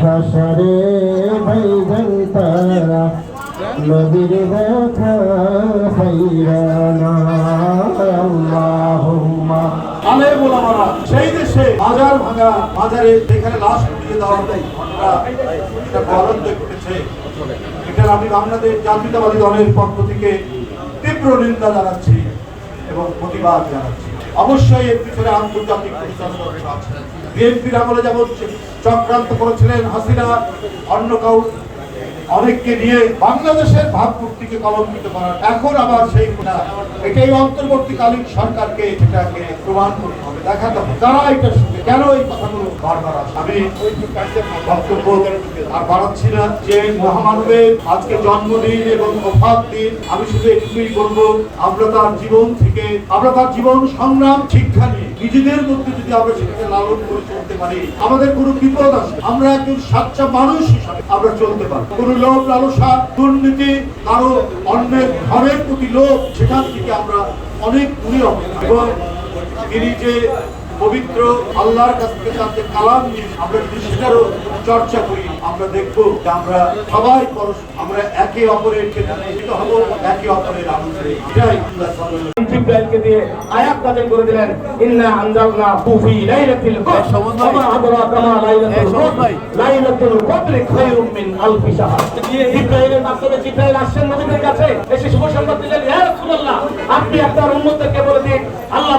হাসরে ভাইজান তারা, নবীর দেখা হাইরানা আল্লাহুম্মা। বাজার ভাঙা, বাজারে লাশ উঠিয়ে দেওয়া হয় এটা বরণ দেখতেছে এটার আমি বাংলাদেশ জাতীয়তাবাদী দলের তীব্র নিন্দা জানাচ্ছি এবং প্রতিবাদ জানাচ্ছি। অবশ্যই এর পিছনে আন্তর্জাতিক আছে। বিএনপির আমলে যেমন চক্রান্ত করেছিলেন হাসিনা অন্য কাউ অনেককে নিয়ে বাংলাদেশের ভাবমূর্তিকে কলঙ্কিত করার এখন আবার সেই কোটা এটাই অন্তর্বর্তীকালীন সরকারকে এটাকে প্রমাণ করতে হবে দেখাতে হবে তারা এটা শুনে কেন এই কথাগুলো বারবার আসে? আমি বক্তব্য আর বাড়াচ্ছি না যে মহামানবের আজকে জন্মদিন এবং ওফাত দিন, আমি শুধু এটুকুই বলব, আমরা তার জীবন থেকে, আমরা তার জীবন সংগ্রাম, শিক্ষা নিয়ে নিজেদের মধ্যে যদি আমরা সেটাকে লালন করে চলতে পারি, আমাদের কোনো বিপদ আসে আমরা একজন সাচ্চা মানুষ হিসাবে আমরা চলতে পারি কোনো লোভ, লালসা, দুর্নীতি, কারও অন্যের ঘরের প্রতি লোভ, সেখান থেকে আমরা অনেক দূরে অবস্থান এবং তিনি যে পবিত্র আল্লাহর কাছ থেকে যে কালাম নিয়ে আমরা সেটারও চর্চা করি। আমরা দেখব যে আমরা সবাই পরস্পর আমরা একে অপরের হব একে অপরের আনন্দে এটাই আল্লাহ জিব্রাইলকে দিয়ে আয়াত নাযিল করে দিলেন ইন্না আনজালনা ফি লাইলাতিল কদর ওয়া আদরাকা মা লাইলাতুল কদর লাইলাতুল কদর খায়রুম মিন আলফি শাহর। জিব্রাইলের মাধ্যমে জিব্রাইল আসছেন নবীদের কাছে এসে শুভ সংবাদ দিলেন ইয়া রাসূলুল্লাহ আপনি আপনার উম্মতদেরকে বলে দিন আল্লাহ